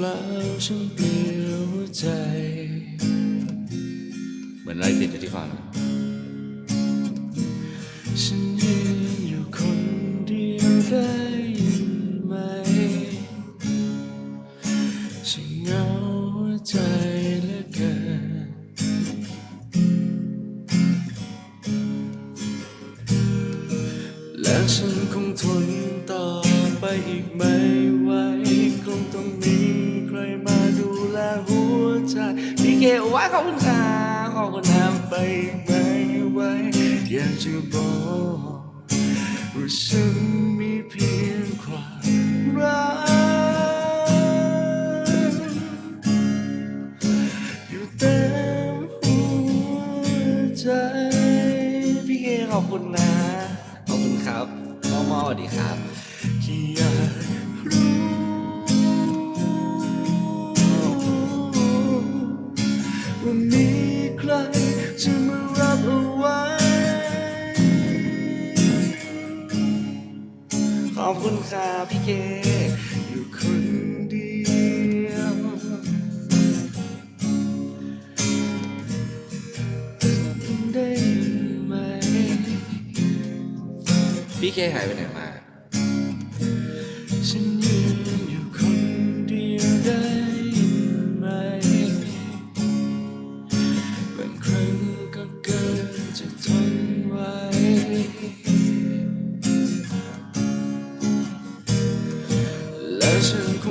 แล้วฉันเปลี่ยวหัวใจ เหมือนอะไรติดอยู่ที่คอนฉันยืนอยู่คนเดียวได้ยินไหมฉันเหงาใจเหลือเกินและฉันคงทนต่อไปอีกไม่ไหว คงต้องมีใครมาดูแลหัวใจพี่เกว่าขอบคุณค่ะขอบคุณนะไปไม่ไหวอยากจะบอกว่าฉันมีเพียงความรักอยู่เต็มหัวใจพี่เอขอบคุณนะ ขอบคุณครับมอมอสวัสดีครับแค่อยากรู้ อบคุณครับพี่เคอยู่คนเดียว ได้ไหม พี่เคหายไปไหนมา ฉันยืนอยู่คนเดียวได้ไหมบางครั้งก็เกินจะทนไหว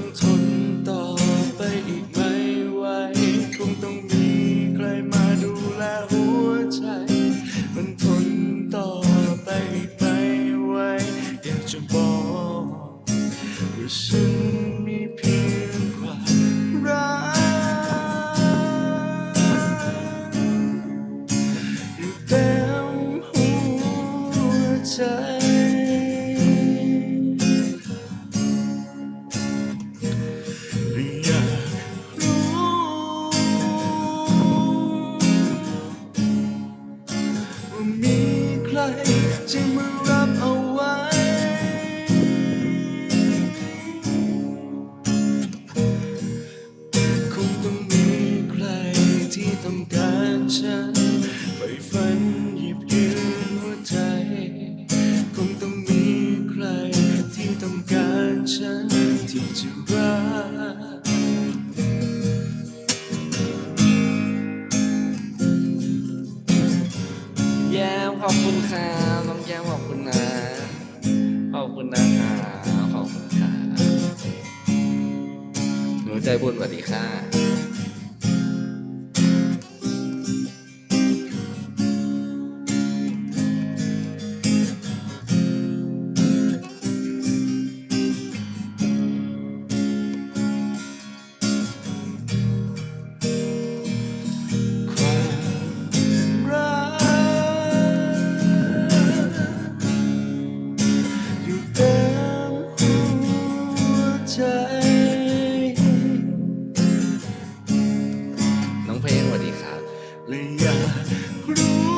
งทนต่อไปอีกไม่ไหวคงต้องมีใครมาดูแลหัวใจ มันทนต่อไปอีกไม่ไหวอยากจะบอกว่าฉันมีเพียงความรักอยู่เต็มหัวใจ มารับเอาไว้ คงต้องมีใครที่ต้องการฉันไฟฝันหยิบยืนหัวใจ คงต้องมีใครที่ต้องการฉันที่จะร คุณนะคะขอบคุณค่ะ หนูใจบุญสวัสดีค่ะ และอยากรู้